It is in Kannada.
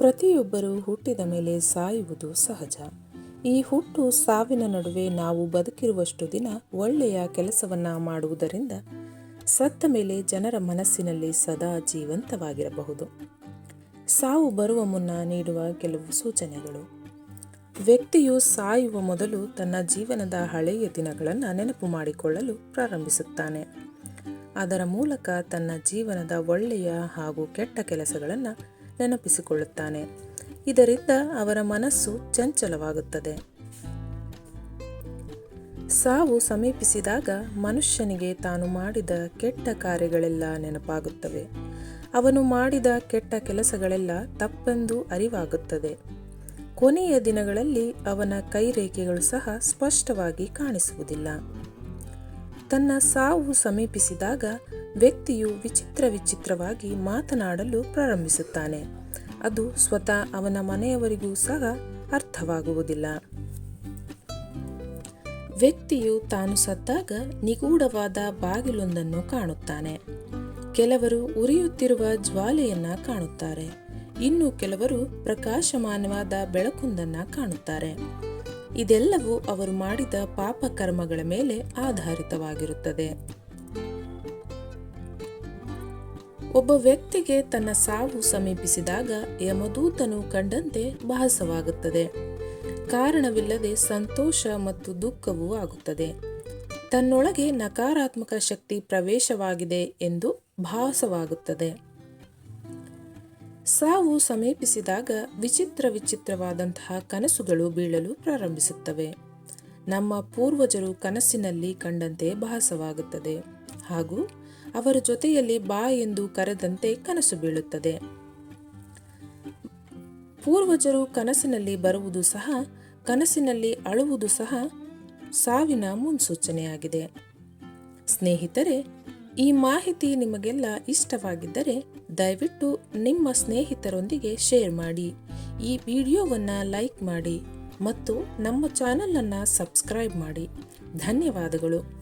ಪ್ರತಿಯೊಬ್ಬರೂ ಹುಟ್ಟಿದ ಮೇಲೆ ಸಾಯುವುದು ಸಹಜ. ಈ ಹುಟ್ಟು ಸಾವಿನ ನಡುವೆ ನಾವು ಬದುಕಿರುವಷ್ಟು ದಿನ ಒಳ್ಳೆಯ ಕೆಲಸವನ್ನ ಮಾಡುವುದರಿಂದ ಸತ್ತ ಮೇಲೆ ಜನರ ಮನಸ್ಸಿನಲ್ಲಿ ಸದಾ ಜೀವಂತವಾಗಿರಬಹುದು. ಸಾವು ಬರುವ ಮುನ್ನ ನೀಡುವ ಕೆಲವು ಸೂಚನೆಗಳು. ವ್ಯಕ್ತಿಯು ಸಾಯುವ ಮೊದಲು ತನ್ನ ಜೀವನದ ಹಳೆಯ ದಿನಗಳನ್ನು ನೆನಪು ಮಾಡಿಕೊಳ್ಳಲು ಪ್ರಾರಂಭಿಸುತ್ತಾನೆ. ಅದರ ಮೂಲಕ ತನ್ನ ಜೀವನದ ಒಳ್ಳೆಯ ಹಾಗೂ ಕೆಟ್ಟ ಕೆಲಸಗಳನ್ನು ನೆನಪಿಸಿಕೊಳ್ಳುತ್ತಾನೆ. ಇದರಿಂದ ಅವರ ಮನಸ್ಸು ಚಂಚಲವಾಗುತ್ತದೆ. ಸಾವು ಸಮೀಪಿಸಿದಾಗ ಮನುಷ್ಯನಿಗೆ ತಾನು ಮಾಡಿದ ಕೆಟ್ಟ ಕಾರ್ಯಗಳೆಲ್ಲ ನೆನಪಾಗುತ್ತವೆ. ಅವನು ಮಾಡಿದ ಕೆಟ್ಟ ಕೆಲಸಗಳೆಲ್ಲ ತಪ್ಪೆಂದು ಅರಿವಾಗುತ್ತದೆ. ಕೊನೆಯ ದಿನಗಳಲ್ಲಿ ಅವನ ಕೈರೇಖೆಗಳು ಸಹ ಸ್ಪಷ್ಟವಾಗಿ ಕಾಣಿಸುವುದಿಲ್ಲ. ತನ್ನ ಸಾವು ಸಮೀಪಿಸಿದಾಗ ವ್ಯಕ್ತಿಯು ವಿಚಿತ್ರ ವಿಚಿತ್ರವಾಗಿ ಮಾತನಾಡಲು ಪ್ರಾರಂಭಿಸುತ್ತಾನೆ. ಅದು ಸ್ವತಃ ಅವನ ಮನೆಯವರಿಗೂ ಸಹ ಅರ್ಥವಾಗುವುದಿಲ್ಲ. ವ್ಯಕ್ತಿಯು ತಾನು ಸತ್ತಾಗ ನಿಗೂಢವಾದ ಬಾಗಿಲೊಂದನ್ನು ಕಾಣುತ್ತಾನೆ. ಕೆಲವರು ಉರಿಯುತ್ತಿರುವ ಜ್ವಾಲೆಯನ್ನ ಕಾಣುತ್ತಾರೆ. ಇನ್ನು ಕೆಲವರು ಪ್ರಕಾಶಮಾನವಾದ ಬೆಳಕೊಂದನ್ನ ಕಾಣುತ್ತಾರೆ. ಇದೆಲ್ಲವೂ ಅವರು ಮಾಡಿದ ಪಾಪ ಕರ್ಮಗಳ ಮೇಲೆ ಆಧಾರಿತವಾಗಿರುತ್ತದೆ. ಒಬ್ಬ ವ್ಯಕ್ತಿಗೆ ತನ್ನ ಸಾವು ಸಮೀಪಿಸಿದಾಗ ಯಮದೂತನು ಕಂಡಂತೆ ಭಾಸವಾಗುತ್ತದೆ. ಕಾರಣವಿಲ್ಲದೆ ಸಂತೋಷ ಮತ್ತು ದುಃಖವೂ ಆಗುತ್ತದೆ. ತನ್ನೊಳಗೆ ನಕಾರಾತ್ಮಕ ಶಕ್ತಿ ಪ್ರವೇಶವಾಗಿದೆ ಎಂದು ಭಾಸವಾಗುತ್ತದೆ. ಸಾವು ಸಮೀಪಿಸಿದಾಗ ವಿಚಿತ್ರ ವಿಚಿತ್ರವಾದಂತಹ ಕನಸುಗಳು ಬೀಳಲು ಪ್ರಾರಂಭಿಸುತ್ತವೆ. ನಮ್ಮ ಪೂರ್ವಜರು ಕನಸಿನಲ್ಲಿ ಕಂಡಂತೆ ಭಾಸವಾಗುತ್ತದೆ. ಹಾಗೂ ಅವರ ಜೊತೆಯಲ್ಲಿ ಬಾ ಎಂದು ಕರೆದಂತೆ ಕನಸು ಬೀಳುತ್ತದೆ. ಪೂರ್ವಜರು ಕನಸಿನಲ್ಲಿ ಬರುವುದು ಸಹ, ಕನಸಿನಲ್ಲಿ ಅಳುವುದು ಸಹ ಸಾವಿನ ಮುನ್ಸೂಚನೆಯಾಗಿದೆ. ಸ್ನೇಹಿತರೆ, ಈ ಮಾಹಿತಿ ನಿಮಗೆಲ್ಲ ಇಷ್ಟವಾಗಿದ್ದರೆ ದಯವಿಟ್ಟು ನಿಮ್ಮ ಸ್ನೇಹಿತರೊಂದಿಗೆ ಶೇರ್ ಮಾಡಿ, ಈ ವಿಡಿಯೋವನ್ನು ಲೈಕ್ ಮಾಡಿ ಮತ್ತು ನಮ್ಮ ಚಾನಲನ್ನು ಸಬ್ಸ್ಕ್ರೈಬ್ ಮಾಡಿ. ಧನ್ಯವಾದಗಳು.